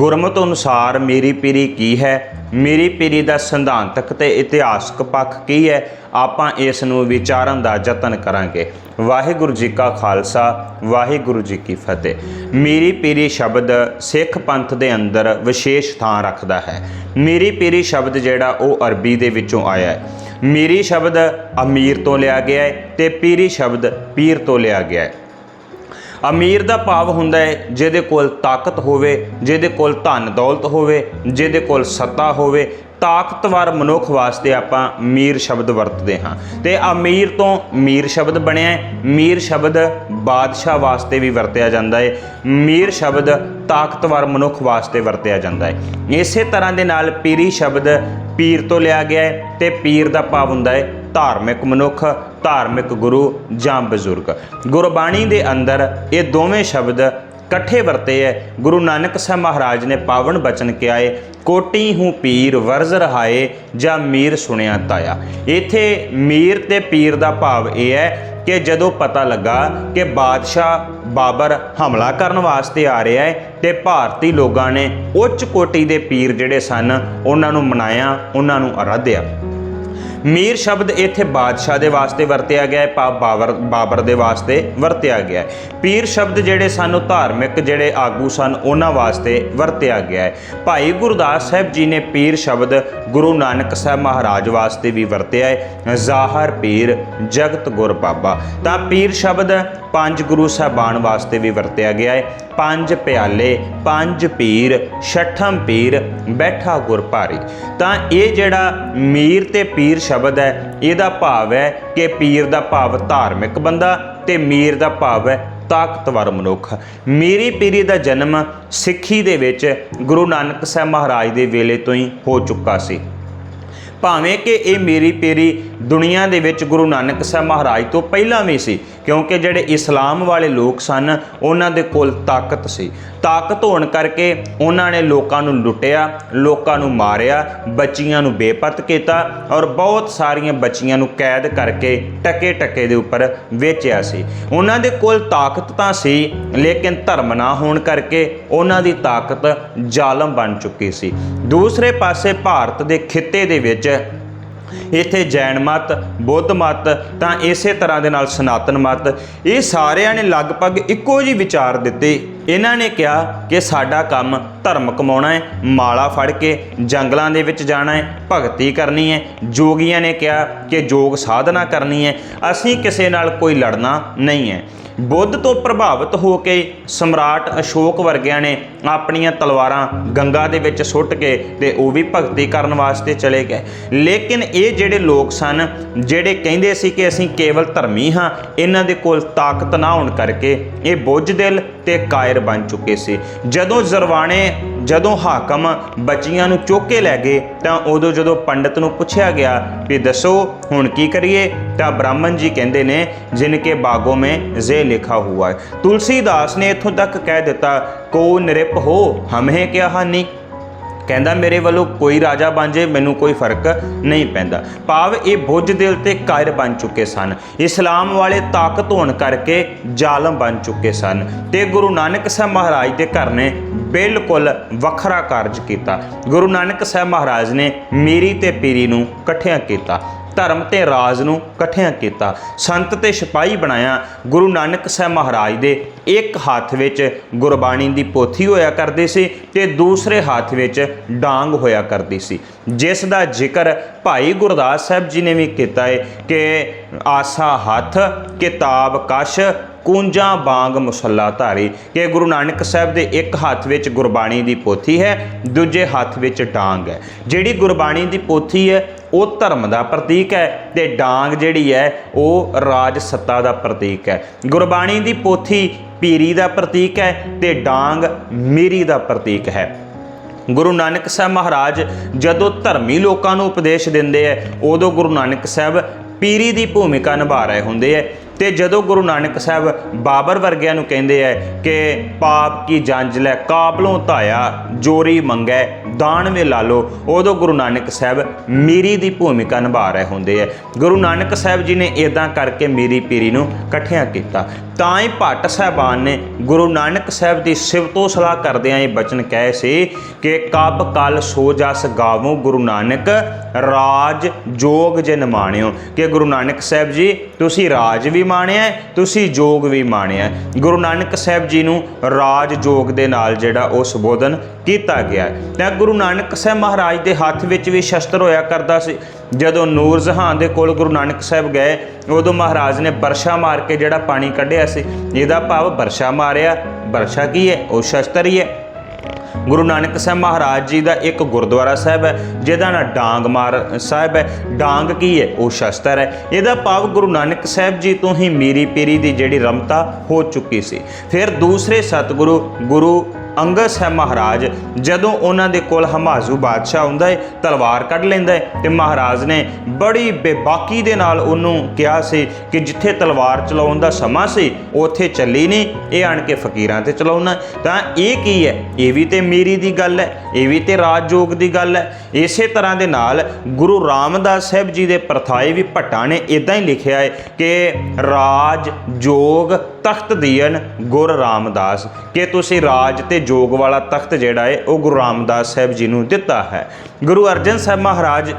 ਗੁਰਮਤ ਅਨੁਸਾਰ ਮੇਰੀ ਪੀਰੀ ਕੀ ਹੈ? ਮੇਰੀ ਪੀਰੀ ਦਾ ਸਿਧਾਂਤਕ ਤੇ ਇਤਿਹਾਸਕ ਪੱਖ ਕੀ ਹੈ? ਆਪਾਂ ਇਸ ਨੂੰ ਵਿਚਾਰਨ ਦਾ ਯਤਨ ਕਰਾਂਗੇ। ਵਾਹਿਗੁਰੂ ਜੀ ਕਾ ਖਾਲਸਾ, ਵਾਹਿਗੁਰੂ ਜੀ ਕੀ ਫਤਿਹ। ਮੇਰੀ ਪੀਰੀ ਸ਼ਬਦ ਸਿੱਖ ਪੰਥ ਦੇ ਅੰਦਰ ਵਿਸ਼ੇਸ਼ ਥਾਂ ਰੱਖਦਾ ਹੈ। ਮੇਰੀ ਪੀਰੀ ਸ਼ਬਦ ਜਿਹੜਾ ਉਹ ਅਰਬੀ ਦੇ ਵਿੱਚੋਂ ਆਇਆ ਹੈ। ਮੇਰੀ ਸ਼ਬਦ ਅਮੀਰ ਤੋਂ ਲਿਆ ਗਿਆ ਹੈ ਤੇ ਪੀਰੀ ਸ਼ਬਦ ਪੀਰ ਤੋਂ ਲਿਆ ਗਿਆ ਹੈ। ਅਮੀਰ ਦਾ ਭਾਵ ਹੁੰਦਾ ਹੈ, ਜਿਹਦੇ ਕੋਲ ਤਾਕਤ ਹੋਵੇ, ਜਿਹਦੇ ਕੋਲ ਧਨ ਦੌਲਤ ਹੋਵੇ, ਜਿਹਦੇ ਕੋਲ ਸੱਤਾ ਹੋਵੇ, ਤਾਕਤਵਰ ਮਨੁੱਖ ਵਾਸਤੇ ਆਪਾਂ ਮੀਰ ਸ਼ਬਦ ਵਰਤਦੇ ਹਾਂ। ਤੇ ਅਮੀਰ ਤੋਂ ਮੀਰ ਸ਼ਬਦ ਬਣਿਆ ਹੈ, ਮੀਰ ਸ਼ਬਦ ਬਾਦਸ਼ਾਹ ਵਾਸਤੇ ਵੀ ਵਰਤਿਆ ਜਾਂਦਾ ਹੈ, ਮੀਰ ਸ਼ਬਦ ਤਾਕਤਵਰ ਮਨੁੱਖ ਵਾਸਤੇ ਵਰਤਿਆ ਜਾਂਦਾ ਹੈ। ਇਸੇ ਤਰ੍ਹਾਂ ਦੇ ਨਾਲ ਪੀਰੀ ਸ਼ਬਦ ਪੀਰ ਤੋਂ ਲਿਆ ਗਿਆ ਹੈ, ਤੇ ਪੀਰ ਦਾ ਭਾਵ ਹੁੰਦਾ ਹੈ ਧਾਰਮਿਕ ਮਨੁੱਖ ਧਾਰਮਿਕ ਗੁਰੂ ਜਾਂ ਬਜ਼ੁਰਗ। ਗੁਰਬਾਣੀ ਦੇ ਅੰਦਰ ਇਹ ਦੋਵੇਂ ਸ਼ਬਦ ਇਕੱਠੇ ਵਰਤੇ ਹੈ ਗੁਰੂ ਨਾਨਕ ਸਾਹਿਬ ਮਹਾਰਾਜ ਨੇ ਪਾਵਨ ਬਚਨ ਕਿਹਾ ਏ, ਕੋਟੀ ਹੂੰ ਪੀਰ, ਵਰਜ਼ ਰਹਾਏ ਜਾਂ ਮੀਰ ਸੁਣਿਆ ਤਾਇਆ। ਇਥੇ ਮੀਰ ਤੇ ਪੀਰ ਦਾ ਭਾਵ ਇਹ ਹੈ ਕਿ ਜਦੋਂ ਪਤਾ ਲੱਗਾ ਕਿ ਬਾਦਸ਼ਾਹ ਬਾਬਰ ਹਮਲਾ ਕਰਨ ਵਾਸਤੇ ਆ ਰਿਹਾ ਹੈ ਤੇ ਭਾਰਤੀ ਲੋਕਾਂ ਨੇ ਉੱਚ ਕੋਟੀ ਦੇ ਪੀਰ ਜਿਹੜੇ ਸਨ, ਉਹਨਾਂ ਨੂੰ ਮਨਾਇਆ, ਉਹਨਾਂ ਨੂੰ ਅਰਾਧਿਆ। ਮੀਰ ਸ਼ਬਦ ਇੱਥੇ ਬਾਦਸ਼ਾਹ ਦੇ ਵਾਸਤੇ ਵਰਤਿਆ ਗਿਆ ਹੈ ਪਾ- ਬਾਬਰ ਬਾਬਰ ਦੇ ਵਾਸਤੇ ਵਰਤਿਆ ਗਿਆ ਹੈ। ਪੀਰ ਸ਼ਬਦ ਜਿਹੜੇ ਸਾਨੂੰ ਧਾਰਮਿਕ ਜਿਹੜੇ ਆਗੂ ਸਨ, ਉਹਨਾਂ ਵਾਸਤੇ ਵਰਤਿਆ ਗਿਆ ਹੈ। ਭਾਈ ਗੁਰਦਾਸ ਸਾਹਿਬ ਜੀ ਨੇ ਪੀਰ ਸ਼ਬਦ ਗੁਰੂ ਨਾਨਕ ਸਾਹਿਬ ਮਹਾਰਾਜ ਵਾਸਤੇ ਵੀ ਵਰਤਿਆ ਹੈ। ਜ਼ਾਹਰ ਪੀਰ ਜਗਤ ਗੁਰ ਬਾਬਾ। ਤਾਂ ਪੀਰ ਸ਼ਬਦ ਪੰਜ ਗੁਰੂ ਸਾਹਿਬਾਨ ਵਾਸਤੇ ਵੀ ਵਰਤਿਆ ਗਿਆ ਹੈ। ਪੰਜ ਪਿਆਲੇ, ਪੰਜ ਪੀਰ, ਛਠਮ ਪੀਰ, ਬੈਠਾ ਗੁਰ ਭਾਰੀ। ਤਾਂ ਇਹ ਜਿਹੜਾ ਮੀਰ ਤੇ ਪੀਰ ਸ਼ਬਦ ਹੈ, ਇਹਦਾ ਭਾਵ ਹੈ ਕਿ ਪੀਰ ਦਾ ਭਾਵ ਧਾਰਮਿਕ ਬੰਦਾ ਤੇ ਮੀਰ ਦਾ ਭਾਵ ਹੈ ਤਾਕਤਵਰ ਮਨੁੱਖ। ਮੀਰੀ ਪੀਰੀ ਦਾ ਜਨਮ ਸਿੱਖੀ ਦੇ ਵਿੱਚ ਗੁਰੂ ਨਾਨਕ ਸਾਹਿਬ ਮਹਾਰਾਜ ਦੇ ਵੇਲੇ ਤੋਂ ਹੀ ਹੋ ਚੁੱਕਾ ਸੀ। ਭਾਵੇਂ ਕਿ ਇਹ ਮੇਰੀ ਪੇਰੀ ਦੁਨੀਆ ਦੇ ਵਿੱਚ ਗੁਰੂ ਨਾਨਕ ਸਾਹਿਬ ਮਹਾਰਾਜ ਤੋਂ ਪਹਿਲਾਂ ਵੀ ਸੀ, ਕਿਉਂਕਿ ਜਿਹੜੇ ਇਸਲਾਮ ਵਾਲੇ ਲੋਕ ਸਨ, ਉਹਨਾਂ ਦੇ ਕੋਲ ਤਾਕਤ ਸੀ। ਤਾਕਤ ਹੋਣ ਕਰਕੇ ਉਹਨਾਂ ਨੇ ਲੋਕਾਂ ਨੂੰ ਲੁੱਟਿਆ, ਲੋਕਾਂ ਨੂੰ ਮਾਰਿਆ, ਬੱਚੀਆਂ ਨੂੰ ਬੇਪਤ ਕੀਤਾ ਔਰ ਬਹੁਤ ਸਾਰੀਆਂ ਬੱਚੀਆਂ ਨੂੰ ਕੈਦ ਕਰਕੇ ਟਕੇ ਟਕੇ ਦੇ ਉੱਪਰ ਵੇਚਿਆ ਸੀ। ਉਹਨਾਂ ਦੇ ਕੋਲ ਤਾਕਤ ਤਾਂ ਸੀ, ਲੇਕਿਨ ਧਰਮ ਨਾ ਹੋਣ ਕਰਕੇ ਉਹਨਾਂ ਦੀ ਤਾਕਤ ਜ਼ਾਲਮ ਬਣ ਚੁੱਕੀ ਸੀ। ਦੂਸਰੇ ਪਾਸੇ ਭਾਰਤ ਦੇ ਖਿੱਤੇ ਦੇ ਵਿੱਚ ਇੱਥੇ ਜੈਨ ਮਤ, ਬੁੱਧ ਮਤ, ਤਾਂ ਇਸੇ ਤਰ੍ਹਾਂ ਦੇ ਨਾਲ ਸਨਾਤਨ ਮਤ, ਇਹ ਸਾਰਿਆਂ ਨੇ ਲਗਭਗ ਇੱਕੋ ਜਿਹੀ ਵਿਚਾਰ ਦਿੱਤੇ ਇਹਨਾਂ ਨੇ ਕਿਹਾ ਕਿ ਸਾਡਾ ਕੰਮ ਧਰਮ ਕਮਾਉਣਾ ਹੈ, ਮਾਲਾ ਫੜ ਕੇ ਜੰਗਲਾਂ ਦੇ ਵਿੱਚ ਜਾਣਾ ਹੈ, ਭਗਤੀ ਕਰਨੀ ਹੈ। ਜੋਗੀਆਂ ਨੇ ਕਿਹਾ ਕਿ ਜੋਗ ਸਾਧਨਾ ਕਰਨੀ ਹੈ। ਅਸੀਂ ਕਿਸੇ ਨਾਲ ਕੋਈ ਲੜਨਾ ਨਹੀਂ ਹੈ। ਬੁੱਧ ਤੋਂ ਪ੍ਰਭਾਵਿਤ ਹੋ ਕੇ ਸਮਰਾਟ ਅਸ਼ੋਕ ਵਰਗਿਆਂ ਨੇ ਆਪਣੀਆਂ ਤਲਵਾਰਾਂ ਗੰਗਾ ਦੇ ਵਿੱਚ ਸੁੱਟ ਕੇ ਤੇ ਉਹ ਵੀ ਭਗਤੀ ਕਰਨ ਵਾਸਤੇ ਚਲੇ ਗਏ। ਲੇਕਿਨ ਇਹ ਜਿਹੜੇ ਲੋਕ ਸਨ, ਜਿਹੜੇ ਕਹਿੰਦੇ ਸੀ ਕਿ ਅਸੀਂ ਕੇਵਲ ਧਰਮੀ ਹਾਂ, ਇਹਨਾਂ ਦੇ ਕੋਲ ਤਾਕਤ ਨਾ ਹੋਣ ਕਰਕੇ ਇਹ ਬੁੱਝਦਿਲ ਤੇ ਕਾਇਰ ਬਣ ਚੁੱਕੇ ਸੀ। ਜਦੋਂ ਜ਼ਰਵਾਣੇ ਜਦੋਂ ਹਾਕਮ ਬੱਚੀਆਂ ਨੂੰ ਚੁੱਕ ਕੇ ਲੈ ਗਏ ਤਾਂ ਉਦੋਂ ਜਦੋਂ ਪੰਡਤ ਨੂੰ ਪੁੱਛਿਆ ਗਿਆ ਵੀ ਦੱਸੋ, ਹੁਣ ਕੀ ਕਰੀਏ? ਤਾਂ ਬ੍ਰਾਹਮਣ ਜੀ ਕਹਿੰਦੇ ਨੇ, ਜਿਨ ਕੇ ਬਾਗੋਂ ਮੇਂ ਜ਼ੇ ਲਿਖਾ ਹੁਆ। ਹੈ ਤੁਲਸੀਦਾਸ ਨੇ ਇੱਥੋਂ ਤੱਕ ਕਹਿ ਦਿੱਤਾ, ਕੋ ਨਿਰਪ ਹੋ ਹਮੇ ਕਿਆ ਹਾਨੀ? ਕਹਿੰਦਾ, ਮੇਰੇ ਵੱਲੋਂ ਕੋਈ ਰਾਜਾ ਬਣ ਜੇ ਮੈਨੂੰ ਕੋਈ ਫ਼ਰਕ ਨਹੀਂ ਪੈਂਦਾ। ਭਾਵ ਇਹ ਬੁੱਝ ਦਿਲ ਤੇ ਕਾਇਰ ਬਣ ਚੁੱਕੇ ਸਨ। ਇਸਲਾਮ ਵਾਲੇ ਤਾਕਤ ਹੋਣ ਕਰਕੇ ਜ਼ਾਲਮ ਬਣ ਚੁੱਕੇ ਸਨ ਤੇ ਗੁਰੂ ਨਾਨਕ ਸਾਹਿਬ ਮਹਾਰਾਜ ਦੇ ਘਰ ਨੇ ਬਿਲਕੁਲ ਵੱਖਰਾ ਕਾਰਜ ਕੀਤਾ। ਗੁਰੂ ਨਾਨਕ ਸਾਹਿਬ ਮਹਾਰਾਜ ਨੇ ਮੀਰੀ ਤੇ ਪੀਰੀ ਨੂੰ ਇਕੱਠਿਆਂ ਕੀਤਾ। ਧਰਮ ਤੇ ਰਾਜ ਨੂੰ ਇਕੱਠਿਆਂ ਕੀਤਾ। ਸੰਤ ਤੇ ਸਿਪਾਹੀ ਬਣਾਇਆ। ਗੁਰੂ ਨਾਨਕ ਸਾਹਿਬ ਮਹਾਰਾਜ ਦੇ ਇੱਕ ਹੱਥ ਵਿੱਚ ਗੁਰਬਾਣੀ ਦੀ ਪੋਥੀ ਹੋਇਆ ਕਰਦੀ ਸੀ ਤੇ ਦੂਸਰੇ ਹੱਥ ਵਿੱਚ ਡਾਂਗ ਹੋਇਆ ਕਰਦੀ ਸੀ। ਜਿਸ ਦਾ ਜ਼ਿਕਰ ਭਾਈ ਗੁਰਦਾਸ ਸਾਹਿਬ ਜੀ ਨੇ ਵੀ ਕੀਤਾ ਹੈ ਕਿ ਆਸਾ ਹੱਥ, ਕਿਤਾਬ ਕਸ਼, ਕੂੰਜਾਂ ਬਾਗ ਮੁਸੱਲਾ ਧਾਰੀ। ਕਿ ਗੁਰੂ ਨਾਨਕ ਸਾਹਿਬ ਦੇ ਇੱਕ ਹੱਥ ਵਿੱਚ ਗੁਰਬਾਣੀ ਦੀ ਪੋਥੀ ਹੈ, ਦੂਜੇ ਹੱਥ ਵਿੱਚ ਡਾਂਗ ਹੈ। ਜਿਹੜੀ ਗੁਰਬਾਣੀ ਦੀ ਪੋਥੀ ਹੈ ਉਹ ਧਰਮ ਦਾ ਪ੍ਰਤੀਕ ਹੈ ਤੇ ਡਾਂਗ ਜਿਹੜੀ ਹੈ ਉਹ ਰਾਜ ਸੱਤਾ ਦਾ ਪ੍ਰਤੀਕ ਹੈ। ਗੁਰਬਾਣੀ ਦੀ ਪੋਥੀ ਪੀਰੀ ਦਾ ਪ੍ਰਤੀਕ ਹੈ ਤੇ ਡਾਂਗ ਮੀਰੀ ਦਾ ਪ੍ਰਤੀਕ ਹੈ। ਗੁਰੂ ਨਾਨਕ ਸਾਹਿਬ ਮਹਾਰਾਜ ਜਦੋਂ ਧਰਮੀ ਲੋਕਾਂ ਨੂੰ ਉਪਦੇਸ਼ ਦਿੰਦੇ ਐ ਉਦੋਂ ਗੁਰੂ ਨਾਨਕ ਸਾਹਿਬ ਪੀਰੀ ਦੀ ਭੂਮਿਕਾ ਨਿਭਾ ਰਹੇ ਹੁੰਦੇ ਐ ਤੇ ਜਦੋਂ ਗੁਰੂ ਨਾਨਕ ਸਾਹਿਬ ਬਾਬਰ ਵਰਗਿਆਂ ਨੂੰ ਕਹਿੰਦੇ ਐ ਕਿ ਪਾਪ ਕੀ ਜੰਜ ਲੈ, ਕਾਬਲੋਂ ਧਾਇਆ, ਜੋਰੀ ਮੰਗੈ ਦਾਨ ਵੇ ਲਾਲੋ ਉਦੋਂ ਗੁਰੂ ਨਾਨਕ ਸਾਹਿਬ ਮੀਰੀ ਦੀ ਭੂਮਿਕਾ ਨਿਭਾ ਰਹੇ ਹੁੰਦੇ ਐ ਗੁਰੂ ਨਾਨਕ ਸਾਹਿਬ ਜੀ ਨੇ ਇਦਾਂ ਕਰਕੇ ਮੀਰੀ ਪੀਰੀ ਨੂੰ ਇਕੱਠਿਆਂ ਕੀਤਾ। ਤਾਂ ਹੀ ਭੱਟ ਸਾਹਿਬਾਨ ਨੇ ਗੁਰੂ ਨਾਨਕ ਸਾਹਿਬ ਦੀ ਸਿਫਤੋ ਸਲਾਹ ਕਰਦਿਆਂ ਇਹ ਬਚਨ ਕਹੇ ਸੀ ਕਿ ਕਬ ਕਲ ਸੋ ਜਸ ਗਾਵੋ ਗੁਰੂ ਨਾਨਕ, ਰਾਜ ਜੋਗ ਜਿਨ ਮਾਣਿਓ। ਕਿ ਗੁਰੂ ਨਾਨਕ ਸਾਹਿਬ ਜੀ, ਤੁਸੀਂ ਰਾਜ ਵੀ ਮਾਣਿਆ, ਤੁਸੀਂ ਜੋਗ ਵੀ ਮਾਣਿਆ। ਗੁਰੂ ਨਾਨਕ ਸਾਹਿਬ ਜੀ ਨੂੰ ਰਾਜ ਜੋਗ ਦੇ ਨਾਲ ਜਿਹੜਾ ਉਹ ਸੰਬੋਧਨ ਕੀਤਾ ਗਿਆ। ਤਾਂ ਗੁਰੂ ਗੁਰੂ ਨਾਨਕ ਸਾਹਿਬ ਮਹਾਰਾਜ ਦੇ ਹੱਥ ਵਿੱਚ ਵੀ ਸ਼ਸਤਰ ਹੋਇਆ ਕਰਦਾ ਸੀ। ਜਦੋਂ ਨੂਰ ਜਹਾਨ ਦੇ ਕੋਲ ਗੁਰੂ ਨਾਨਕ ਸਾਹਿਬ ਗਏ, ਉਦੋਂ ਮਹਾਰਾਜ ਨੇ ਬਰਸ਼ਾ ਮਾਰ ਕੇ ਜਿਹੜਾ ਪਾਣੀ ਕੱਢਿਆ ਸੀ, ਇਹਦਾ ਭਾਵ ਬਰਸ਼ਾ ਮਾਰਿਆ। ਬਰਸ਼ਾ ਕੀ ਹੈ? ਉਹ ਸ਼ਸਤਰ ਹੀ ਹੈ। ਗੁਰੂ ਨਾਨਕ ਸਾਹਿਬ ਮਹਾਰਾਜ ਜੀ ਦਾ ਇੱਕ ਗੁਰਦੁਆਰਾ ਸਾਹਿਬ ਹੈ, ਜਿਹਦਾ ਨਾਂ ਡਾਂਗ ਮਾਰ ਸਾਹਿਬ ਹੈ। ਡਾਂਗ ਕੀ ਹੈ? ਉਹ ਸ਼ਸਤਰ ਹੈ। ਇਹਦਾ ਭਾਵ ਗੁਰੂ ਨਾਨਕ ਸਾਹਿਬ ਜੀ ਤੋਂ ਹੀ ਮੀਰੀ ਪੀਰੀ ਦੀ ਜਿਹੜੀ ਰਮਤਾ ਹੋ ਚੁੱਕੀ ਸੀ। ਫਿਰ ਦੂਸਰੇ ਸਤਿਗੁਰੂ ਗੁਰੂ ਅੰਗਦ ਸਾਹਿਬ ਮਹਾਰਾਜ, ਜਦੋਂ ਉਹਨਾਂ ਦੇ ਕੋਲ ਹਮਾਜ਼ੂ ਬਾਦਸ਼ਾਹ ਆਉਂਦਾ ਹੈ ਤਲਵਾਰ ਕੱਢ ਲੈਂਦਾ ਹੈ ਤੇ ਮਹਾਰਾਜ ਨੇ ਬੜੀ ਬੇਬਾਕੀ ਦੇ ਨਾਲ ਉਹਨੂੰ ਕਿਹਾ ਸੀ ਕਿ ਜਿੱਥੇ ਤਲਵਾਰ ਚਲਾਉਣ ਦਾ ਸਮਾਂ ਸੀ, ਉੱਥੇ ਚੱਲੀ ਨਹੀਂ ਇਹ ਆਣ ਕੇ ਫਕੀਰਾਂ ਤੇ ਚਲਾਉਣਾ। ਤਾਂ ਇਹ ਕੀ ਹੈ ਇਹ ਵੀ ਤੇ ਮੇਰੀ ਦੀ ਗੱਲ ਹੈ ਇਹ ਵੀ ਤੇ ਰਾਜਯੋਗ ਦੀ ਗੱਲ ਹੈ ਇਸੇ ਤਰ੍ਹਾਂ ਦੇ ਨਾਲ ਗੁਰੂ ਰਾਮਦਾਸ ਸਾਹਿਬ ਜੀ ਦੇ ਪ੍ਰਥਾਏ ਵੀ ਭੱਟਾਂ ਨੇ ਇਦਾਂ ਹੀ ਲਿਖਿਆ ਹੈ ਕਿ ਰਾਜ ਜੋਗ ਤਖਤ ਦੀਨ ਗੁਰ ਰਾਮਦਾਸ, ਕਿ ਤੁਸੀਂ ਰਾਜ ਤੇ ਜੋਗ ਵਾਲਾ ਤਖਤ ਜਿਹੜਾ ਹੈ ਉਹ ਗੁਰੂ ਰਾਮਦਾਸ ਸਾਹਿਬ ਜੀ ਨੂੰ ਦਿੱਤਾ ਹੈ। ਗੁਰੂ ਅਰਜਨ ਸਾਹਿਬ ਮਹਾਰਾਜ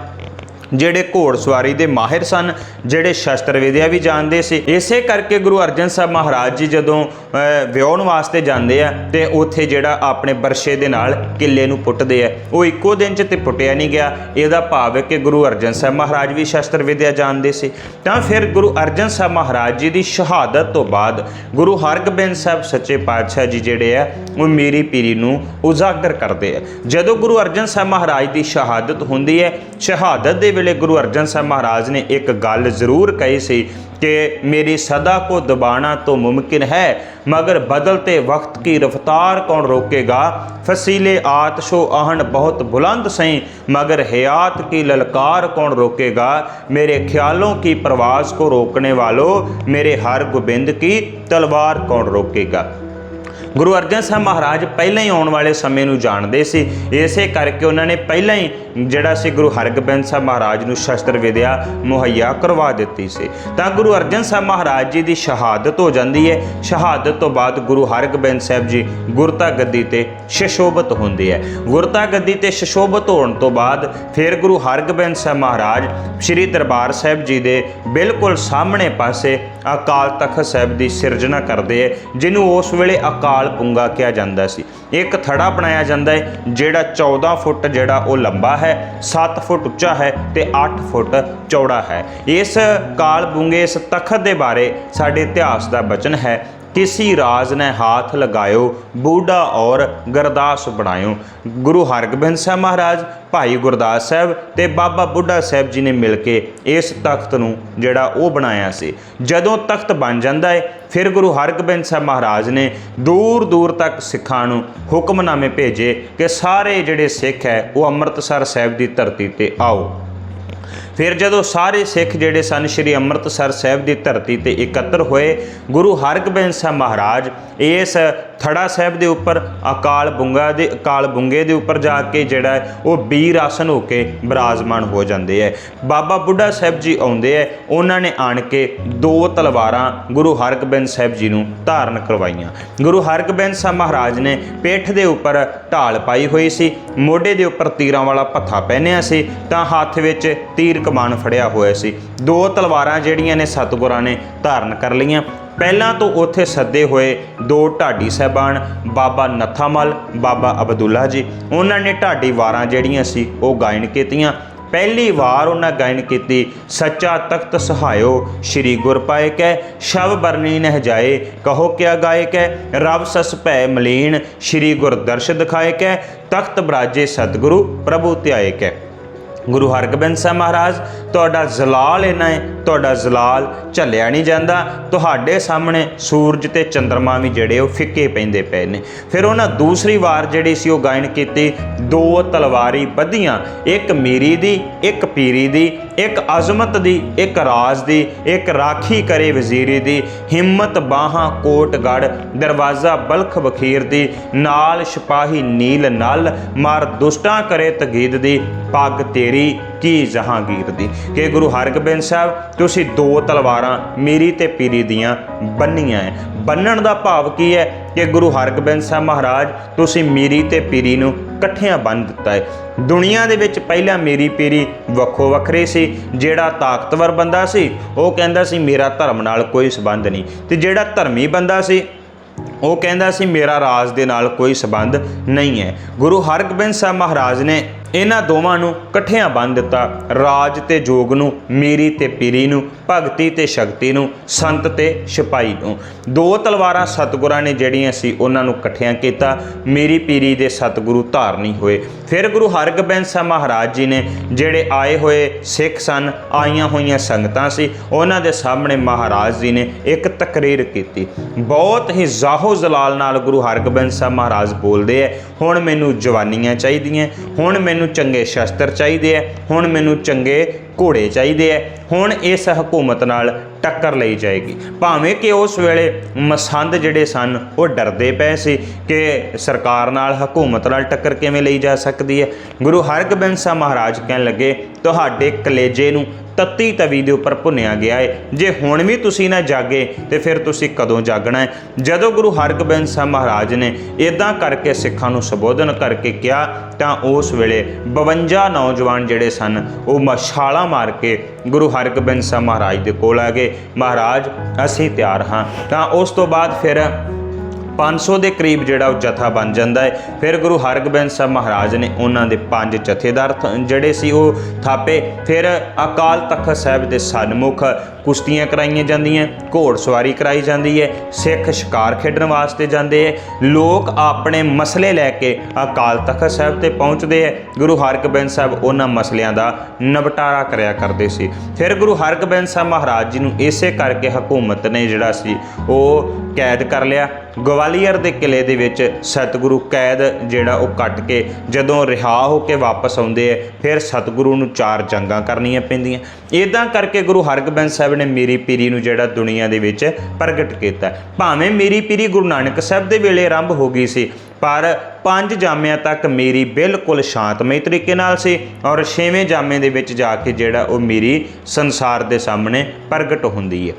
ਜਿਹੜੇ ਘੋੜਸਵਾਰੀ ਦੇ ਮਾਹਿਰ ਸਨ ਜਿਹੜੇ ਸ਼ਸਤਰ ਵਿਦਿਆ ਵੀ ਜਾਣਦੇ ਸੀ। ਇਸੇ ਕਰਕੇ ਗੁਰੂ ਅਰਜਨ ਸਾਹਿਬ ਮਹਾਰਾਜ ਜੀ ਜਦੋਂ ਅਹ, ਵਾਸਤੇ ਜਾਂਦੇ ਆ ਤੇ ਉੱਥੇ ਜਿਹੜਾ ਆਪਣੇ ਬਰਸ਼ੇ ਦੇ ਨਾਲ ਕਿੱਲੇ ਨੂੰ ਪੁੱਟਦੇ ਆ। ਉਹ ਇੱਕੋ ਦਿਨ 'ਚ ਤੇ ਪੁੱਟਿਆ ਨਹੀਂ ਗਿਆ। ਇਹਦਾ ਭਾਵ ਹੈ ਕਿ ਗੁਰੂ ਅਰਜਨ ਸਾਹਿਬ ਮਹਾਰਾਜ ਵੀ ਸ਼ਸਤਰ ਵਿਦਿਆ ਜਾਣਦੇ ਸੀ। ਤਾਂ ਫਿਰ ਗੁਰੂ ਅਰਜਨ ਸਾਹਿਬ ਮਹਾਰਾਜ ਜੀ ਦੀ ਸ਼ਹਾਦਤ ਤੋਂ ਬਾਅਦ ਗੁਰੂ ਹਰਗੋਬਿੰਦ ਸਾਹਿਬ ਸੱਚੇ ਪਾਤਸ਼ਾਹ ਜੀ ਜਿਹੜੇ ਆ ਉਹ ਮੇਰੀ ਪੀਰੀ ਨੂੰ ਉਜਾਗਰ ਕਰਦੇ ਆ। ਜਦੋਂ ਗੁਰੂ ਅਰਜਨ ਸਾਹਿਬ ਮਹਾਰਾਜ ਦੀ ਸ਼ਹਾਦਤ ਹੁੰਦੀ ਹੈ ਸ਼ਹਾਦਤ ਦੇ ਵੇਲੇ ਗੁਰੂ ਅਰਜਨ ਸਾਹਿਬ ਮਹਾਰਾਜ ਨੇ ਇੱਕ ਗੱਲ ਜ਼ਰੂਰ ਕਹੀ ਸੀ ਕਿ ਮੇਰੀ ਸਦਾ ਕੋ ਦਬਾਣਾ तो मुमकिन है मगर बदलते वक्त की रफ्तार कौन रोकेगा फसीले आतशो आहन बहुत बुलंद सही मगर हयात की ललकार कौन रोकेगा मेरे ख्यालों की प्रवास को रोकने वालों मेरे हर गोबिंद की तलवार कौन रोकेगा ਗੁਰੂ ਅਰਜਨ ਸਾਹਿਬ ਮਹਾਰਾਜ ਪਹਿਲਾਂ ਹੀ ਆਉਣ ਵਾਲੇ ਸਮੇਂ ਨੂੰ ਜਾਣਦੇ ਸੀ। ਇਸੇ ਕਰਕੇ ਉਹਨਾਂ ਨੇ ਪਹਿਲਾਂ ਹੀ ਜਿਹੜਾ ਸੀ ਗੁਰੂ ਹਰਗੋਬਿੰਦ ਸਾਹਿਬ ਮਹਾਰਾਜ ਨੂੰ ਸ਼ਸਤਰ ਵਿਦਿਆ ਮੁਹੱਈਆ ਕਰਵਾ ਦਿੱਤੀ ਸੀ। ਤਾਂ ਗੁਰੂ ਅਰਜਨ ਸਾਹਿਬ ਮਹਾਰਾਜ ਜੀ ਦੀ ਸ਼ਹਾਦਤ ਹੋ ਜਾਂਦੀ ਹੈ। ਸ਼ਹਾਦਤ ਤੋਂ ਬਾਅਦ ਗੁਰੂ ਹਰਗੋਬਿੰਦ ਸਾਹਿਬ ਜੀ ਗੁਰਤਾ ਗੱਦੀ ਤੇ ਸ਼ਸ਼ੋਭਤ ਹੁੰਦੇ ਹੈ ਗੁਰਤਾ ਗੱਦੀ ਤੇ ਸ਼ਸ਼ੋਭਤ ਹੋਣ ਤੋਂ ਬਾਅਦ ਫਿਰ ਗੁਰੂ ਹਰਗੋਬਿੰਦ ਸਾਹਿਬ ਮਹਾਰਾਜ ਸ੍ਰੀ ਦਰਬਾਰ ਸਾਹਿਬ ਜੀ ਦੇ ਬਿਲਕੁਲ ਸਾਹਮਣੇ ਪਾਸੇ ਅਕਾਲ ਤਖਤ ਸਾਹਿਬ ਦੀ ਸਿਰਜਣਾ ਕਰਦੇ ਹੈ ਜਿਹਨੂੰ ਉਸ ਵੇਲੇ ਅਕਾਲ ਪੁੰਗਾ ਕਿਹਾ ਜਾਂਦਾ ਸੀ। ਇੱਕ ਥੜਾ ਬਣਾਇਆ ਜਾਂਦਾ ਹੈ, ਜਿਹੜਾ 14 ਫੁੱਟ ਜਿਹੜਾ ਉਹ ਲੰਬਾ ਹੈ 7 ਫੁੱਟ ਉੱਚਾ ਹੈ ਤੇ 8 ਫੁੱਟ ਚੌੜਾ ਹੈ। ਇਸ ਕਾਲ ਪੁੰਗੇ, ਇਸ ਤਖਤ ਦੇ ਬਾਰੇ ਸਾਡੇ ਇਤਿਹਾਸ ਦਾ ਬਚਨ ਹੈ। ਕਿਸੀ ਰਾਜ ਨੇ ਹਾਥ ਲਗਾਇਓ, ਬੂਢਾ ਔਰ ਗਰਦਾਸ ਬਣਾਇਓ। ਗੁਰੂ ਹਰਗੋਬਿੰਦ ਸਾਹਿਬ ਮਹਾਰਾਜ, ਭਾਈ ਗੁਰਦਾਸ ਸਾਹਿਬ ਤੇ ਬਾਬਾ ਬੁੱਢਾ ਸਾਹਿਬ ਜੀ ਨੇ ਮਿਲ ਕੇ ਇਸ ਤਖਤ ਨੂੰ ਜਿਹੜਾ ਉਹ ਬਣਾਇਆ ਸੀ। ਜਦੋਂ ਤਖਤ ਬਣ ਜਾਂਦਾ ਹੈ ਫਿਰ ਗੁਰੂ ਹਰਗੋਬਿੰਦ ਸਾਹਿਬ ਮਹਾਰਾਜ ਨੇ ਦੂਰ ਦੂਰ ਤੱਕ ਸਿੱਖਾਂ ਨੂੰ ਹੁਕਮਨਾਮੇ ਭੇਜੇ ਕਿ ਸਾਰੇ ਜਿਹੜੇ ਸਿੱਖ ਹੈ, ਉਹ ਅੰਮ੍ਰਿਤਸਰ ਸਾਹਿਬ ਦੀ ਧਰਤੀ ਤੇ ਆਓ। ਫਿਰ ਜਦੋਂ ਸਾਰੇ ਸਿੱਖ ਜਿਹੜੇ ਸਨ, ਸ੍ਰੀ ਅੰਮ੍ਰਿਤਸਰ ਸਾਹਿਬ ਦੀ ਧਰਤੀ ਤੇ ਇਕੱਤਰ ਹੋਏ, ਗੁਰੂ ਹਰਗੋਬਿੰਦ ਸਾਹਿਬ ਮਹਾਰਾਜ ਇਸ ਥੜਾ ਸਾਹਿਬ ਦੇ ਉੱਪਰ, ਅਕਾਲ ਬੁੰਗਾ ਦੇ, ਅਕਾਲ ਬੁੰਗੇ ਦੇ ਉੱਪਰ ਜਾ ਕੇ ਜਿਹੜਾ ਉਹ ਵੀਰ ਆਸਨ ਹੋ ਕੇ ਬਿਰਾਜਮਾਨ ਹੋ ਜਾਂਦੇ ਹੈ। ਬਾਬਾ ਬੁੱਢਾ ਸਾਹਿਬ ਜੀ ਆਉਂਦੇ ਹੈ, ਉਹਨਾਂ ਨੇ ਆਣ ਕੇ ਦੋ ਤਲਵਾਰਾਂ ਗੁਰੂ ਹਰਗੋਬਿੰਦ ਸਾਹਿਬ ਜੀ ਨੂੰ ਧਾਰਨ ਕਰਵਾਈਆਂ। ਗੁਰੂ ਹਰਗੋਬਿੰਦ ਸਾਹਿਬ ਮਹਾਰਾਜ ਨੇ ਪਿੱਠ ਦੇ ਉੱਪਰ ਢਾਲ ਪਾਈ ਹੋਈ ਸੀ, ਮੋਢੇ ਦੇ ਉੱਪਰ ਤੀਰਾਂ ਵਾਲਾ ਪੱਥਾ ਪਹਿਨਿਆ ਸੀ, ਤਾਂ ਹੱਥ ਵਿੱਚ ਤੀਰ ਕਮਾਨ ਫੜਿਆ ਹੋਇਆ ਸੀ। ਦੋ ਤਲਵਾਰਾਂ ਜਿਹੜੀਆਂ ਨੇ ਸਤਿਗੁਰਾਂ ਨੇ ਧਾਰਨ ਕਰ ਲਈਆਂ। ਪਹਿਲਾਂ ਤੋਂ ਉੱਥੇ ਸੱਦੇ ਹੋਏ ਦੋ ਢਾਡੀ ਸਹਿਬਾਨ, ਬਾਬਾ ਨੱਥਾਮਲ, ਬਾਬਾ ਅਬਦੁੱਲਾ ਜੀ। ਉਹਨਾਂ ਨੇ ਢਾਡੀ ਵਾਰਾਂ ਜਿਹੜੀਆਂ ਸੀ, ਉਹ ਗਾਇਨ ਕੀਤੀਆਂ। ਪਹਿਲੀ ਵਾਰ ਉਹਨਾਂ ਗਾਇਨ ਕੀਤੀ, ਸੱਚਾ ਤਖਤ ਸਹਾਇਓ, ਸ੍ਰੀ ਗੁਰ ਪਾਏ ਸ਼ਵ ਬਰਨੀ ਨਹਿ ਜਾਏ, ਕਹੋ ਕਿਆ ਗਾਏ ਕੈ ਰਬ ਸਸ ਭੈ ਮਲੀਨ, ਸ੍ਰੀ ਗੁਰ ਦਰਸ਼ ਦਿਖਾਏ ਤਖਤ ਬਰਾਜੇ ਸਤਿਗੁਰੂ ਪ੍ਰਭੂ ਧਿਆਏ ਕੈ ਗੁਰੂ ਹਰਗੋਬਿੰਦ ਸਾਹਿਬ ਮਹਾਰਾਜ, ਤੁਹਾਡਾ ਜ਼ਲਾਲ ਇਹਨਾਂ ਹੈ, ਤੁਹਾਡਾ ਜ਼ਲਾਲ ਝੱਲਿਆ ਨਹੀਂ ਜਾਂਦਾ। ਤੁਹਾਡੇ ਸਾਹਮਣੇ ਸੂਰਜ ਤੇ ਚੰ드ਰਮਾ ਵੀ ਜਿਹੜੇ ਉਹ ਫਿੱਕੇ ਪੈਂਦੇ ਪਏ ਨੇ। ਫਿਰ ਉਹਨਾਂ ਦੂਸਰੀ ਵਾਰ ਜਿਹੜੀ ਸੀ ਉਹ ਗਾਇਨ ਕੀਤੀ, ਦੋ ਤਲਵਾਰੀ ਬੱਧੀਆਂ ਇੱਕ ਮੀਰੀ ਦੀ, ਇੱਕ ਪੀਰੀ ਦੀ, ਇੱਕ ਅਜ਼ਮਤ ਦੀ, ਇੱਕ ਰਾਜ ਦੀ, ਇੱਕ ਰਾਖੀ ਕਰੇ ਵਜ਼ੀਰੀ ਦੀ, ਹਿੰਮਤ ਬਾਹਾਂ ਕੋਟਗੜ ਦਰਵਾਜ਼ਾ ਬਲਖ ਬਖੀਰ ਦੀ, ਨਾਲ ਸਿਪਾਹੀ ਨੀਲ ਨਲ, ਮਾਰ ਦੁਸ਼ਟਾਂ ਕਰੇ ਤਗੀਦ ਦੀ ਪੱਗ ਤੇਰੀ ਕੀ ਜਹਾਂਗੀਰ ਦੀ? ਕਿ ਗੁਰੂ ਹਰਗੋਬਿੰਦ ਸਾਹਿਬ, ਤੁਸੀਂ ਦੋ ਤਲਵਾਰਾਂ ਮੇਰੀ ਤੇ ਪੀਰੀ ਦੀਆਂ ਬੰਨੀਆਂ ਹੈ ਬੰਨਣ ਦਾ ਭਾਵ ਕੀ ਹੈ ਕਿ ਗੁਰੂ ਹਰਗੋਬਿੰਦ ਸਾਹਿਬ ਮਹਾਰਾਜ, ਤੁਸੀਂ ਮੇਰੀ ਤੇ ਪੀਰੀ ਨੂੰ ਇਕੱਠਿਆਂ ਬੰਨ ਦਿੱਤਾ ਹੈ ਦੁਨੀਆ ਦੇ ਵਿੱਚ ਪਹਿਲਾਂ ਮੇਰੀ ਪੀਰੀ ਵੱਖੋ ਵੱਖਰੇ ਸੀ। ਜਿਹੜਾ ਤਾਕਤਵਰ ਬੰਦਾ ਸੀ, ਉਹ ਕਹਿੰਦਾ ਸੀ, ਮੇਰਾ ਧਰਮ ਨਾਲ ਕੋਈ ਸਬੰਧ ਨਹੀਂ। ਤੇ ਜਿਹੜਾ ਧਰਮੀ ਬੰਦਾ ਸੀ, ਉਹ ਕਹਿੰਦਾ ਸੀ, ਮੇਰਾ ਰਾਜ ਦੇ ਨਾਲ ਕੋਈ ਸਬੰਧ ਨਹੀਂ ਹੈ ਗੁਰੂ ਹਰਗੋਬਿੰਦ ਸਾਹਿਬ ਮਹਾਰਾਜ ਨੇ ਇਹਨਾਂ ਦੋਵਾਂ ਨੂੰ ਇਕੱਠਿਆਂ ਬੰਨ ਦਿੱਤਾ। ਰਾਜ ਤੇ ਜੋਗ ਨੂੰ, ਮੇਰੀ ਤੇ ਪੀਰੀ ਨੂੰ, ਭਗਤੀ ਤੇ ਸ਼ਕਤੀ ਨੂੰ, ਸੰਤ ਤੇ ਸਿਪਾਹੀ ਨੂੰ। ਦੋ ਤਲਵਾਰਾਂ ਸਤਿਗੁਰਾਂ ਨੇ ਜਿਹੜੀਆਂ ਸੀ, ਉਹਨਾਂ ਨੂੰ ਇਕੱਠਿਆਂ ਕੀਤਾ। ਮੇਰੀ ਪੀਰੀ ਦੇ ਸਤਿਗੁਰੂ ਧਾਰਨੀ ਹੋਏ। ਫਿਰ ਗੁਰੂ ਹਰਗੋਬਿੰਦ ਸਾਹਿਬ ਮਹਾਰਾਜ ਜੀ ਨੇ ਜਿਹੜੇ ਆਏ ਹੋਏ ਸਿੱਖ ਸਨ, ਆਈਆਂ ਹੋਈਆਂ ਸੰਗਤਾਂ ਸੀ, ਉਹਨਾਂ ਦੇ ਸਾਹਮਣੇ ਮਹਾਰਾਜ ਜੀ ਨੇ ਇੱਕ ਤਕਰੀਰ ਕੀਤੀ। ਬਹੁਤ ਹੀ ਜ਼ਾਹੋ ਜ਼ਲਾਲ ਨਾਲ ਗੁਰੂ ਹਰਗੋਬਿੰਦ ਸਾਹਿਬ ਮਹਾਰਾਜ ਬੋਲਦੇ ਐ ਹੁਣ ਮੈਨੂੰ ਜਵਾਨੀਆਂ ਚਾਹੀਦੀਆਂ, ਹੁਣ ਮੈਨੂੰ ਚੰਗੇ ਸ਼ਸਤਰ ਚਾਹੀਦੇ ਐ, ਹੁਣ ਮੈਨੂੰ ਚੰਗੇ ਘੋੜੇ ਚਾਹੀਦੇ ਐ, ਹੁਣ ਇਸ ਹਕੂਮਤ ਨਾਲ ਟੱਕਰ ਲਈ ਜਾਏਗੀ। ਭਾਵੇਂ ਕਿ ਉਸ ਵੇਲੇ ਮਸੰਦ ਜਿਹੜੇ ਸਨ, ਉਹ ਡਰਦੇ ਪਏ ਸੀ ਕਿ ਸਰਕਾਰ ਨਾਲ ਹਕੂਮਤ ਨਾਲ ਟੱਕਰ ਕਿਵੇਂ ਲਈ ਜਾ ਸਕਦੀ ਹੈ ਗੁਰੂ ਹਰਗੋਬਿੰਦ ਸਾਹਿਬ ਮਹਾਰਾਜ ਕਹਿਣ ਲੱਗੇ, ਤੁਹਾਡੇ ਕਲੇਜੇ ਨੂੰ ਤੱਤੀ ਤਵੀ ਦੇ ਉੱਪਰ ਭੁੰਨਿਆ ਗਿਆ ਹੈ ਜੇ ਹੁਣ ਵੀ ਤੁਸੀਂ ਨਾ ਜਾਗੇ, ਤੇ ਫਿਰ ਤੁਸੀਂ ਕਦੋਂ ਜਾਗਣਾ ਹੈ ਜਦੋਂ ਗੁਰੂ ਹਰਗੋਬਿੰਦ ਸਾਹਿਬ ਮਹਾਰਾਜ ਨੇ ਇਦਾਂ ਕਰਕੇ ਸਿੱਖਾਂ ਨੂੰ ਸੰਬੋਧਨ ਕਰਕੇ ਕਿਹਾ, ਤਾਂ ਉਸ ਵੇਲੇ 52 ਨੌਜਵਾਨ ਜਿਹੜੇ ਸਨ, ਉਹ ਮਸ਼ਾਲਾ ਮਾਰ ਕੇ ਗੁਰੂ ਹਰਗੋਬਿੰਦ ਸਾਹਿਬ ਮਹਾਰਾਜ ਦੇ ਕੋਲ ਆ ਗਏ। ਮਹਾਰਾਜ, ਅਸੀਂ ਤਿਆਰ ਹਾਂ। ਤਾਂ ਉਸ ਤੋਂ ਬਾਅਦ ਫਿਰ 500 ਦੇ ਕਰੀਬ ਜਿਹੜਾ ਉਹ ਜਥਾ ਬਣ ਜਾਂਦਾ ਹੈ। ਫਿਰ ਗੁਰੂ ਹਰਗੋਬਿੰਦ ਸਾਹਿਬ ਮਹਾਰਾਜ ਨੇ ਉਹਨਾਂ ਦੇ ਪੰਜ ਜਥੇਦਾਰ ਜਿਹੜੇ ਸੀ ਉਹ ਥਾਪੇ। ਫਿਰ ਅਕਾਲ ਤਖਤ ਸਾਹਿਬ ਦੇ ਸਨਮੁਖ ਕੁਸ਼ਤੀਆਂ ਕਰਾਈਆਂ ਜਾਂਦੀਆਂ, ਘੋੜ ਸਵਾਰੀ ਕਰਾਈ ਜਾਂਦੀ ਹੈ, ਸਿੱਖ ਸ਼ਿਕਾਰ ਖੇਡਣ ਵਾਸਤੇ ਜਾਂਦੇ ਹੈ। ਲੋਕ ਆਪਣੇ ਮਸਲੇ ਲੈ ਕੇ ਅਕਾਲ ਤਖਤ ਸਾਹਿਬ ਤੇ ਪਹੁੰਚਦੇ ਹੈ। ਗੁਰੂ ਹਰਗੋਬਿੰਦ ਸਾਹਿਬ ਉਹਨਾਂ ਮਸਲਿਆਂ ਦਾ ਨਿਪਟਾਰਾ ਕਰਿਆ ਕਰਦੇ ਸੀ। ਫਿਰ ਗੁਰੂ ਹਰਗੋਬਿੰਦ ਸਾਹਿਬ ਮਹਾਰਾਜ ਜੀ ਨੂੰ ਇਸੇ ਕਰਕੇ ਹਕੂਮਤ ਨੇ ਜਿਹੜਾ ਸੀ ਉਹ ਕੈਦ ਕਰ ਲਿਆ। ਗਵਾਲੀਅਰ ਦੇ ਕਿਲੇ ਦੇ ਵਿੱਚ ਸਤਿਗੁਰੂ ਕੈਦ ਜਿਹੜਾ ਉਹ ਕੱਟ ਕੇ ਜਦੋਂ ਰਿਹਾ ਹੋ ਕੇ ਵਾਪਸ ਆਉਂਦੇ ਐ ਫਿਰ ਸਤਿਗੁਰੂ ਨੂੰ ਚਾਰ ਜੰਗਾਂ ਕਰਨੀਆਂ ਪੈਂਦੀਆਂ। ਇਦਾਂ ਕਰਕੇ ਗੁਰੂ ਹਰਗੋਬਿੰਦ ਸਾਹਿਬ ਨੇ ਮੇਰੀ ਪੀਰੀ ਨੂੰ ਜਿਹੜਾ ਦੁਨੀਆ ਦੇ ਵਿੱਚ ਪ੍ਰਗਟ ਕੀਤਾ। ਭਾਵੇਂ ਮੇਰੀ ਪੀਰੀ ਗੁਰੂ ਨਾਨਕ ਸਾਹਿਬ ਦੇ ਵੇਲੇ ਆਰੰਭ ਹੋ ਗਈ ਸੀ, ਪਰ ਪੰਜ ਜਾਮਿਆਂ ਤੱਕ ਮੇਰੀ ਬਿਲਕੁਲ ਸ਼ਾਂਤਮਈ ਤਰੀਕੇ ਨਾਲ ਸੀ ਔਰ ਛੇਵੇਂ ਜਾਮੇ ਦੇ ਵਿੱਚ ਜਾ ਕੇ ਜਿਹੜਾ ਉਹ ਮੇਰੀ ਸੰਸਾਰ ਦੇ ਸਾਹਮਣੇ ਪ੍ਰਗਟ ਹੁੰਦੀ ਹੈ।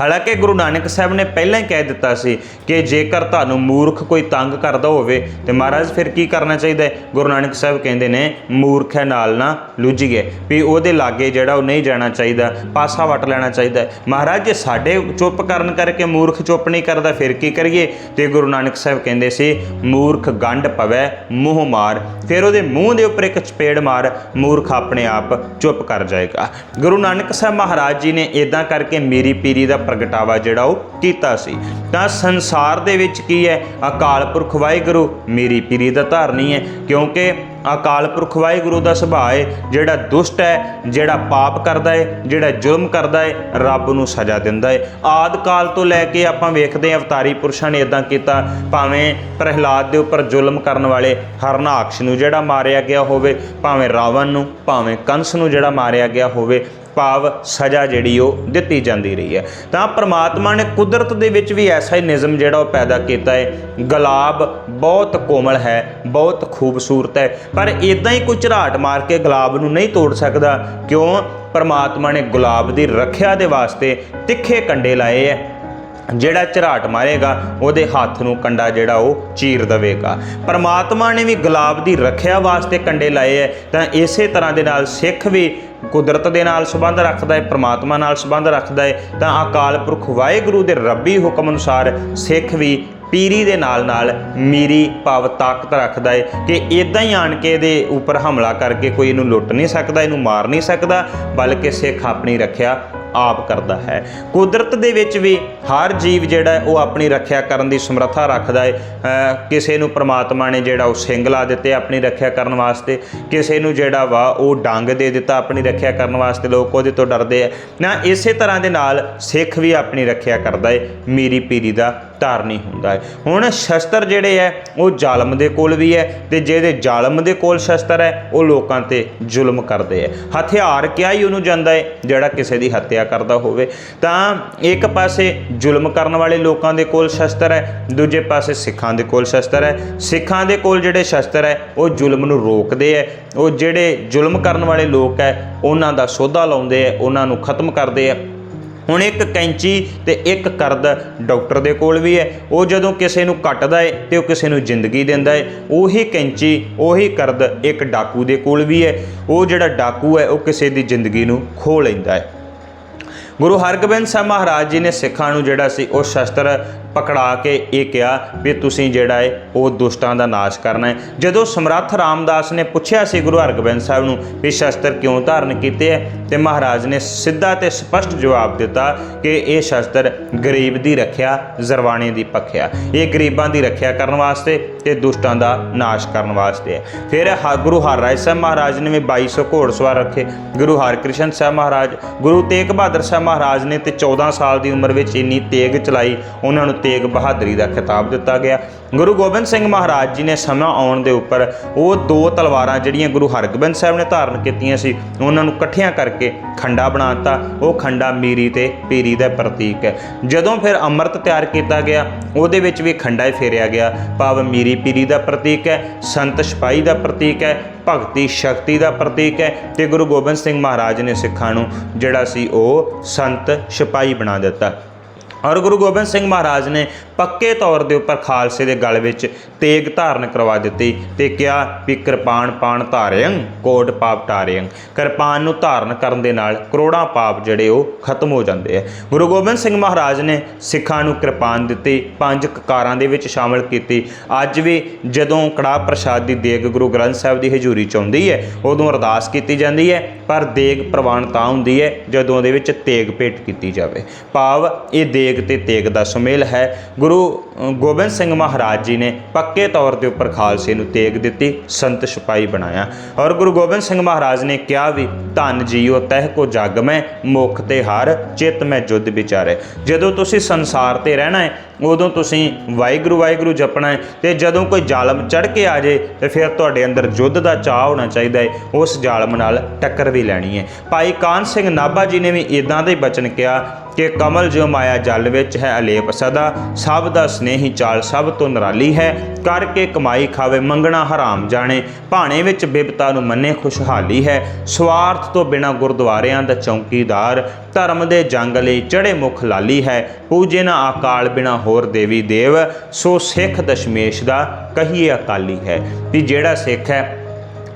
ਹਾਲਾਂਕਿ ਗੁਰੂ ਨਾਨਕ ਸਾਹਿਬ ਨੇ ਪਹਿਲਾਂ ਹੀ ਕਹਿ ਦਿੱਤਾ ਸੀ ਕਿ ਜੇਕਰ ਤੁਹਾਨੂੰ ਮੂਰਖ ਕੋਈ ਤੰਗ ਕਰਦਾ ਹੋਵੇ ਤੇ ਮਹਾਰਾਜ ਫਿਰ ਕੀ ਕਰਨਾ ਚਾਹੀਦਾ ਹੈ? ਗੁਰੂ ਨਾਨਕ ਸਾਹਿਬ ਕਹਿੰਦੇ ਨੇ, ਮੂਰਖ ਹੈ, ਨਾਲ ਨਾ ਲੁੱਝੀਏ ਵੀ ਉਹਦੇ ਲਾਗੇ ਜਿਹੜਾ ਉਹ ਨਹੀਂ ਜਾਣਾ ਚਾਹੀਦਾ, ਪਾਸਾ ਵਟ ਲੈਣਾ ਚਾਹੀਦਾ ਮਹਾਰਾਜ, ਜੇ ਸਾਡੇ ਚੁੱਪ ਕਰਨ ਕਰਕੇ ਮੂਰਖ ਚੁੱਪ ਨਹੀਂ ਕਰਦਾ, ਫਿਰ ਕੀ ਕਰੀਏ? ਤੇ ਗੁਰੂ ਨਾਨਕ ਸਾਹਿਬ ਕਹਿੰਦੇ ਸੀ, ਮੂਰਖ ਗੰਢ ਪਵੇ, ਮੂੰਹ ਮਾਰ। ਫਿਰ ਉਹਦੇ ਮੂੰਹ ਦੇ ਉੱਪਰ ਇੱਕ ਚਪੇੜ ਮਾਰ, ਮੂਰਖ ਆਪਣੇ ਆਪ ਚੁੱਪ ਕਰ ਜਾਏਗਾ। ਗੁਰੂ ਨਾਨਕ ਸਾਹਿਬ ਮਹਾਰਾਜ ਜੀ ਨੇ ਇਦਾਂ ਕਰਕੇ ਮੇਰੀ ਪੀਰੀ ਦਾ ਪ੍ਰਗਟਾਵਾ ਜਿਹੜਾ ਉਹ ਕੀਤਾ ਸੀ। ਤਾਂ ਸੰਸਾਰ ਦੇ ਵਿੱਚ ਕੀ ਹੈ? ਅਕਾਲ ਪੁਰਖ ਵਾਹਿਗੁਰੂ ਮੇਰੀ ਪੀਰੀ ਦਾ ਧਾਰਨੀ ਹੈ, ਕਿਉਂਕਿ ਅਕਾਲ ਪੁਰਖ ਵਾਹਿਗੁਰੂ ਦਾ ਸੁਭਾਅ ਹੈ, ਜਿਹੜਾ ਦੁਸ਼ਟ ਹੈ, ਜਿਹੜਾ ਪਾਪ ਕਰਦਾ ਹੈ, ਜਿਹੜਾ ਜ਼ੁਲਮ ਕਰਦਾ ਹੈ, ਰੱਬ ਨੂੰ ਸਜ਼ਾ ਦਿੰਦਾ ਹੈ। ਆਦ ਕਾਲ ਤੋਂ ਲੈ ਕੇ ਆਪਾਂ ਵੇਖਦੇ ਹਾਂ ਅਵਤਾਰੀ ਪੁਰਸ਼ਾਂ ਨੇ ਇਦਾਂ ਕੀਤਾ, ਭਾਵੇਂ ਪ੍ਰਹਿਲਾਦ ਦੇ ਉੱਪਰ ਜ਼ੁਲਮ ਕਰਨ ਵਾਲੇ ਹਰਨਾਕਸ਼ ਨੂੰ ਜਿਹੜਾ ਮਾਰਿਆ ਗਿਆ ਹੋਵੇ, ਭਾਵੇਂ ਰਾਵਣ ਨੂੰ, ਭਾਵੇਂ ਕੰਸ ਨੂੰ ਜਿਹੜਾ ਮਾਰਿਆ ਗਿਆ ਹੋਵੇ ਭਾਵ ਸਜ਼ਾ ਜਿਹੜੀ ਉਹ ਦਿੱਤੀ ਜਾਂਦੀ ਰਹੀ ਹੈ। ਤਾਂ ਪ੍ਰਮਾਤਮਾ ਨੇ ਕੁਦਰਤ ਦੇ ਵਿੱਚ ਵੀ ਐਸਾ ਹੀ ਨਿਯਮ ਜਿਹੜਾ ਉਹ ਪੈਦਾ ਕੀਤਾ ਹੈ। ਗੁਲਾਬ ਬਹੁਤ ਕੋਮਲ ਹੈ, ਬਹੁਤ ਖੂਬਸੂਰਤ ਹੈ। ਪਰ ਇਦਾਂ ਹੀ ਕੋਈ ਝਰਾਟ ਮਾਰ ਕੇ ਗੁਲਾਬ ਨੂੰ ਨਹੀਂ ਤੋੜ ਸਕਦਾ। ਕਿਉਂ? ਪਰਮਾਤਮਾ ਨੇ ਗੁਲਾਬ ਦੀ ਰੱਖਿਆ ਦੇ ਵਾਸਤੇ ਤਿੱਖੇ ਕੰਡੇ ਲਾਏ ਹੈ। ਜਿਹੜਾ ਝਰਾਟ ਮਾਰੇਗਾ, ਉਹਦੇ ਹੱਥ ਨੂੰ ਕੰਡਾ ਜਿਹੜਾ ਉਹ ਚੀਰ ਦੇਵੇਗਾ। ਪਰਮਾਤਮਾ ਨੇ ਵੀ ਗੁਲਾਬ ਦੀ ਰੱਖਿਆ ਵਾਸਤੇ ਕੰਡੇ ਲਾਏ ਹੈ ਤਾਂ ਇਸੇ ਤਰ੍ਹਾਂ ਦੇ ਨਾਲ ਸਿੱਖ ਵੀ ਕੁਦਰਤ ਦੇ ਨਾਲ ਸੰਬੰਧ ਰੱਖਦਾ ਹੈ ਪ੍ਰਮਾਤਮਾ ਨਾਲ ਸੰਬੰਧ ਰੱਖਦਾ ਹੈ ਤਾਂ ਅਕਾਲ ਪੁਰਖ ਵਾਹਿਗੁਰੂ ਦੇ ਰੱਬੀ ਹੁਕਮ ਅਨੁਸਾਰ ਸਿੱਖ ਵੀ ਪੀਰੀ ਦੇ ਨਾਲ ਨਾਲ ਮੀਰੀ ਭਾਵ ਤਾਕਤ ਰੱਖਦਾ ਏ ਕਿ ਇਦਾਂ ਹੀ ਆਣ ਕੇ ਇਹਦੇ ਉੱਪਰ ਹਮਲਾ ਕਰਕੇ ਕੋਈ ਇਹਨੂੰ ਲੁੱਟ ਨਹੀਂ ਸਕਦਾ, ਇਹਨੂੰ ਮਾਰ ਨਹੀਂ ਸਕਦਾ, ਬਲਕਿ ਸਿੱਖ ਆਪਣੀ ਰੱਖਿਆ ਆਪ ਕਰਦਾ ਹੈ। ਕੁਦਰਤ ਦੇ ਵਿੱਚ ਵੀ ਹਰ ਜੀਵ ਜਿਹੜਾ ਉਹ ਆਪਣੀ ਰੱਖਿਆ ਕਰਨ ਦੀ ਸਮਰੱਥਾ ਰੱਖਦਾ ਹੈ। ਕਿਸੇ ਨੂੰ ਪ੍ਰਮਾਤਮਾ ਨੇ ਜਿਹੜਾ ਉਹ ਸਿੰਘ ਲਾ ਦਿੱਤੇ ਆਪਣੀ ਰੱਖਿਆ ਕਰਨ ਵਾਸਤੇ। ਕਿਸੇ ਨੂੰ ਜਿਹੜਾ ਵਾ ਉਹ ਡੰਗ ਦੇ ਦਿੱਤਾ ਆਪਣੀ ਰੱਖਿਆ ਕਰਨ ਵਾਸਤੇ। ਲੋਕ ਉਹਦੇ ਤੋਂ ਡਰਦੇ ਆ। ਨਾ, ਇਸੇ ਤਰ੍ਹਾਂ ਦੇ ਨਾਲ ਸਿੱਖ ਵੀ ਆਪਣੀ ਰੱਖਿਆ ਕਰਦਾ ਹੈ। ਮੀਰੀ ਪੀਰੀ ਦਾ ਧਾਰਨੀ ਹੁੰਦਾ ਹੈ। ਹੁਣ ਸ਼ਸਤਰ ਜਿਹੜੇ ਹੈ, ਉਹ ਜ਼ਾਲਮ ਦੇ ਕੋਲ ਵੀ ਹੈ ਤੇ ਜਿਹਦੇ ਜ਼ਾਲਮ ਦੇ ਕੋਲ ਸ਼ਸਤਰ ਹੈ, ਉਹ ਲੋਕਾਂ ਤੇ ਜ਼ੁਲਮ ਕਰਦੇ ਹੈ ਹਥਿਆਰ ਕਿਹਾ ਹੀ ਉਹਨੂੰ ਜਾਂਦਾ ਹੈ, ਜਿਹੜਾ ਕਿਸੇ ਦੀ ਹੱਤਿਆ ਕਰਦਾ ਹੋਵੇ। ਤਾਂ ਇੱਕ ਪਾਸੇ ਜ਼ੁਲਮ ਕਰਨ ਵਾਲੇ ਲੋਕਾਂ ਦੇ ਕੋਲ ਸ਼ਸਤਰ ਹੈ, ਦੂਜੇ ਪਾਸੇ ਸਿੱਖਾਂ ਦੇ ਕੋਲ ਸ਼ਸਤਰ ਹੈ। ਸਿੱਖਾਂ ਦੇ ਕੋਲ ਜਿਹੜੇ ਸ਼ਸਤਰ ਹੈ, ਉਹ ਜ਼ੁਲਮ ਨੂੰ ਰੋਕਦੇ ਹੈ। ਉਹ ਜਿਹੜੇ ਜ਼ੁਲਮ ਕਰਨ ਵਾਲੇ ਲੋਕ ਹੈ, ਉਹਨਾਂ ਦਾ ਸੋਧਾ ਲਾਉਂਦੇ ਹੈ, ਉਹਨਾਂ ਨੂੰ ਖਤਮ ਕਰਦੇ ਹੈ। ਹੁਣ ਇੱਕ ਕੈਂਚੀ ਤੇ ਇੱਕ ਕਰਦ ਡਾਕਟਰ ਦੇ ਕੋਲ ਵੀ ਹੈ। ਉਹ ਜਦੋਂ ਕਿਸੇ ਨੂੰ ਕੱਟਦਾ ਹੈ ਤੇ ਉਹ ਕਿਸੇ ਨੂੰ ਜ਼ਿੰਦਗੀ ਦਿੰਦਾ ਹੈ। ਉਹੀ ਕੈਂਚੀ, ਉਹੀ ਕਰਦ ਇੱਕ ਡਾਕੂ ਦੇ ਕੋਲ ਵੀ ਹੈ। ਉਹ ਜਿਹੜਾ ਡਾਕੂ ਹੈ, ਉਹ ਕਿਸੇ ਦੀ ਜ਼ਿੰਦਗੀ ਨੂੰ ਖੋ ਲੈਂਦਾ ਹੈ। ਗੁਰੂ ਹਰਗੋਬਿੰਦ ਸਾਹਿਬ ਮਹਾਰਾਜ ਜੀ ਨੇ ਸਿੱਖਾਂ ਨੂੰ ਜਿਹੜਾ ਸੀ ਉਹ ਸ਼ਸਤਰ ਪਕੜਾ ਕੇ ਇਹ ਕਿਹਾ ਵੀ ਤੁਸੀਂ ਜਿਹੜਾ ਹੈ ਉਹ ਦੁਸ਼ਟਾਂ ਦਾ ਨਾਸ਼ ਕਰਨਾ ਹੈ ਜਦੋਂ ਸਮਰੱਥ ਰਾਮਦਾਸ ਨੇ ਪੁੱਛਿਆ ਸੀ ਗੁਰੂ ਹਰਗੋਬਿੰਦ ਸਾਹਿਬ ਨੂੰ ਵੀ ਸ਼ਸਤਰ ਕਿਉਂ ਧਾਰਨ ਕੀਤੇ ਹੈ ਤੇ ਮਹਾਰਾਜ ਨੇ ਸਿੱਧਾ ਤੇ ਸਪਸ਼ਟ ਜਵਾਬ ਦਿੱਤਾ ਕਿ ਇਹ ਸ਼ਸਤਰ ਗਰੀਬ ਦੀ ਰੱਖਿਆ, ਜ਼ਰਵਾਣੇ ਦੀ ਪੱਖਿਆ। ਇਹ ਗਰੀਬਾਂ ਦੀ ਰੱਖਿਆ ਕਰਨ ਵਾਸਤੇ ਤੇ ਦੁਸ਼ਟਾਂ ਦਾ ਨਾਸ਼ ਕਰਨ ਵਾਸਤੇ ਹੈ ਫਿਰ ਹ- ਗੁਰੂ ਹਰਰਾਏ ਸਾਹਿਬ ਮਹਾਰਾਜ ਨੇ ਵੀ 2200 ਘੋੜਸਵਾਰ ਰੱਖੇ। ਗੁਰੂ ਹਰਕ੍ਰਿਸ਼ਨ ਸਾਹਿਬ ਮਹਾਰਾਜ, ਗੁਰੂ ਤੇਗ ਬਹਾਦਰ ਸਾਹਿਬ ਮਹਾਰਾਜ ਨੇ ਤੇ 14 ਸਾਲ ਦੀ ਉਮਰ ਵਿੱਚ ਇੰਨੀ ਤੇਗ ਚਲਾਈ, ਉਹਨਾਂ ਨੂੰ ਤੇਗ ਬਹਾਦਰੀ ਦਾ ਖਿਤਾਬ ਦਿੱਤਾ ਗਿਆ। ਗੁਰੂ ਗੋਬਿੰਦ ਸਿੰਘ ਮਹਾਰਾਜ ਜੀ ਨੇ ਸਮਾਂ ਆਉਣ ਦੇ ਉੱਪਰ ਉਹ ਦੋ ਤਲਵਾਰਾਂ ਜਿਹੜੀਆਂ ਗੁਰੂ ਹਰਗੋਬਿੰਦ ਸਾਹਿਬ ਨੇ ਧਾਰਨ ਕੀਤੀਆਂ ਸੀ, ਉਹਨਾਂ ਨੂੰ ਇਕੱਠੀਆਂ ਕਰਕੇ ਖੰਡਾ ਬਣਾਤਾ ਉਹ ਖੰਡਾ ਮੀਰੀ ਤੇ ਪੀਰੀ ਦਾ ਪ੍ਰਤੀਕ ਹੈ। ਜਦੋਂ ਫਿਰ ਅੰਮ੍ਰਿਤ ਤਿਆਰ ਕੀਤਾ ਗਿਆ, ਉਹਦੇ ਵਿੱਚ ਵੀ ਖੰਡਾ ਹੀ ਫੇਰਿਆ ਗਿਆ। ਭਾਵ ਮੀਰੀ ਪੀਰੀ ਦਾ ਪ੍ਰਤੀਕ ਹੈ, ਸੰਤ ਸਿਪਾਹੀ ਦਾ ਪ੍ਰਤੀਕ ਹੈ, ਭਗਤੀ ਸ਼ਕਤੀ ਦਾ ਪ੍ਰਤੀਕ ਹੈ ਤੇ ਗੁਰੂ ਗੋਬਿੰਦ ਸਿੰਘ ਮਹਾਰਾਜ ਨੇ ਸਿੱਖਾਂ ਨੂੰ ਜਿਹੜਾ ਸੀ ਉਹ ਸੰਤ ਸਿਪਾਹੀ ਬਣਾ ਦਿੱਤਾ। ਔਰ ਗੁਰੂ ਗੋਬਿੰਦ ਸਿੰਘ ਮਹਾਰਾਜ ਨੇ ਪੱਕੇ ਤੌਰ ਦੇ ਉੱਪਰ ਖਾਲਸੇ ਦੇ ਗਲ ਵਿੱਚ ਤੇਗ ਧਾਰਨ ਕਰਵਾ ਦਿੱਤੀ ਤੇ ਕਿਹਾ ਵੀ ਕਿਰਪਾਨ ਪਾਣ ਧਾਰਿਅੰ ਕੋਟ ਪਾਪ ਟਾਰਿਅੰ ਕਿਰਪਾਨ ਨੂੰ ਧਾਰਨ ਕਰਨ ਦੇ ਨਾਲ ਕਰੋੜਾਂ ਪਾਪ ਜਿਹੜੇ ਉਹ ਖਤਮ ਹੋ ਜਾਂਦੇ ਆ। ਗੁਰੂ ਗੋਬਿੰਦ ਸਿੰਘ ਮਹਾਰਾਜ ਨੇ ਸਿੱਖਾਂ ਨੂੰ ਕਿਰਪਾਨ ਦਿੱਤੀ, ਪੰਜ ਕਕਾਰਾਂ ਦੇ ਵਿੱਚ ਸ਼ਾਮਲ ਕੀਤੀ। ਅੱਜ ਵੀ ਜਦੋਂ ਕੜਾਹ ਪ੍ਰਸ਼ਾਦ ਦੀ ਦੇਗ ਗੁਰੂ ਗ੍ਰੰਥ ਸਾਹਿਬ ਦੀ ਹਜ਼ੂਰੀ ਚ ਆਉਂਦੀ ਹੈ, ਉਦੋਂ ਅਰਦਾਸ ਕੀਤੀ ਜਾਂਦੀ ਹੈ, ਪਰ ਦੇਗ ਪ੍ਰਵਾਨ ਤਾਂ ਹੁੰਦੀ ਹੈ ਜਦੋਂ ਉਹਦੇ ਵਿੱਚ ਤੇਗ ਭੇਟ ਕੀਤੀ ਜਾਵੇ। ਭਾਵ ਇਹ ਦੇਗ ਤੇ ਤੇਗ ਦਾ ਸੁਮੇਲ ਹੈ। ਗੁਰੂ ਗੋਬਿੰਦ ਸਿੰਘ ਮਹਾਰਾਜ ਜੀ ਨੇ ਪੱਕੇ ਤੌਰ ਦੇ ਉੱਪਰ ਖਾਲਸੇ ਨੂੰ ਤੇਗ ਦਿੱਤੀ, ਸੰਤ ਸਿਪਾਹੀ ਬਣਾਇਆ। ਔਰ ਗੁਰੂ ਗੋਬਿੰਦ ਸਿੰਘ ਮਹਾਰਾਜ ਨੇ ਕਿਹਾ ਵੀ, ਧੰਨ ਜੀਓ, ਤਹਿ ਕੋ ਜਗ ਮੈਂ, ਮੁਖ ਤੇ ਹਾਰ, ਚਿਤ ਮੈਂ ਜੁਦ ਵਿਚਾਰੇ। ਜਦੋਂ ਤੁਸੀਂ ਸੰਸਾਰ ਤੇ ਰਹਿਣਾ ਹੈ, ਉਦੋਂ ਤੁਸੀਂ ਵਾਹਿਗੁਰੂ ਵਾਹਿਗੁਰੂ ਜਪਣਾ ਹੈ। ਤੇ ਜਦੋਂ ਕੋਈ ਜ਼ਾਲਮ ਚੜ ਕੇ ਆ ਜੇ ਤੇ ਫਿਰ ਤੁਹਾਡੇ ਅੰਦਰ ਯੁੱਧ ਦਾ ਚਾਹ ਹੋਣਾ ਚਾਹੀਦਾ ਹੈ। ਉਸ ਜ਼ਾਲਮ ਨਾਲ ਟੱਕਰ ਵੀ ਲੈਣੀ ਹੈ। ਭਾਈ ਕਾਨ ਸਿੰਘ ਨਾਭਾ ਜੀ ਨੇ ਵੀ ਇਦਾਂ ਦੇ ਬਚਨ ਕਿਹਾ ਕਿ ਕਮਲ ਜੋ ਮਾਇਆ ਜਲ ਵਿੱਚ ਹੈ, ਅਲੇਪ ਸਦਾ। ਸਭ ਦਾ ਸਨੇਹੀ ਚਾਲ ਸਭ ਤੋਂ ਨਿਰਾਲੀ ਹੈ। ਕਰਕੇ ਕਮਾਈ ਖਾਵੇ, ਮੰਗਣਾ ਹਰਾਮ ਜਾਣੇ। ਭਾਣੇ ਵਿੱਚ ਬਿਪਤਾ ਨੂੰ ਮੰਨੇ ਖੁਸ਼ਹਾਲੀ ਹੈ। ਸਵਾਰਥ ਤੋਂ ਬਿਨਾ ਗੁਰਦੁਆਰਿਆਂ ਦਾ ਚੌਕੀਦਾਰ, ਧਰਮ ਦੇ ਜੰਗ ਲਈ ਚੜੇ ਮੁਖ ਲਾਲੀ ਹੈ। ਪੂਜੇ ਨਾ ਆਕਾਲ ਬਿਨਾ ਹੋਰ ਦੇਵੀ ਦੇਵ। ਸੋ ਸਿੱਖ ਦਸ਼ਮੇਸ਼ ਦਾ ਕਹੀਏ ਅਕਾਲੀ ਹੈ ਵੀ ਜਿਹੜਾ ਸਿੱਖ ਹੈ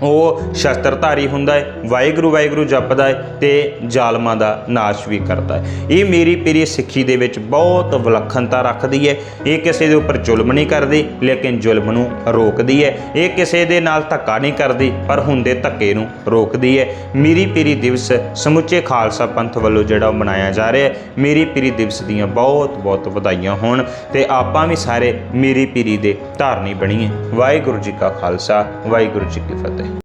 ਉਹ ਸ਼ਸਤਰਧਾਰੀ ਹੁੰਦਾ ਹੈ, ਵਾਹਿਗੁਰੂ ਵਾਹਿਗੁਰੂ ਜਪਦਾ ਹੈ ਤੇ ਜ਼ਾਲਮਾਂ ਦਾ ਨਾਸ਼ ਵੀ ਕਰਦਾ ਹੈ। ਇਹ ਮੇਰੀ ਪੀਰੀ ਸਿੱਖੀ ਦੇ ਵਿੱਚ ਬਹੁਤ ਵਿਲੱਖਣਤਾ ਰੱਖਦੀ ਹੈ। ਇਹ ਕਿਸੇ ਦੇ ਉੱਪਰ ਜ਼ੁਲਮ ਨਹੀਂ ਕਰਦੀ, ਲੇਕਿਨ ਜ਼ੁਲਮ ਨੂੰ ਰੋਕਦੀ ਹੈ। ਇਹ ਕਿਸੇ ਦੇ ਨਾਲ ਧੱਕਾ ਨਹੀਂ ਕਰਦੀ, ਪਰ ਹੁੰਦੇ ਧੱਕੇ ਨੂੰ ਰੋਕਦੀ ਹੈ। ਮੇਰੀ ਪੀਰੀ ਦਿਵਸ ਸਮੁੱਚੇ ਖਾਲਸਾ ਪੰਥ ਵੱਲੋਂ ਜਿਹੜਾ ਉਹ ਮਨਾਇਆ ਜਾ ਰਿਹਾ ਹੈ, ਮੇਰੀ ਪੀਰੀ ਦਿਵਸ ਦੀਆਂ ਬਹੁਤ ਬਹੁਤ ਵਧਾਈਆਂ ਹੋਣ ਤੇ ਆਪਾਂ ਵੀ ਸਾਰੇ ਮੇਰੀ ਪੀਰੀ ਦੇ ਧਾਰਨੀ ਬਣੀਏ। ਵਾਹਿਗੁਰੂ ਜੀ ਕਾ ਖਾਲਸਾ, ਵਾਹਿਗੁਰੂ ਜੀ ਕੀ ਫਤਿਹ।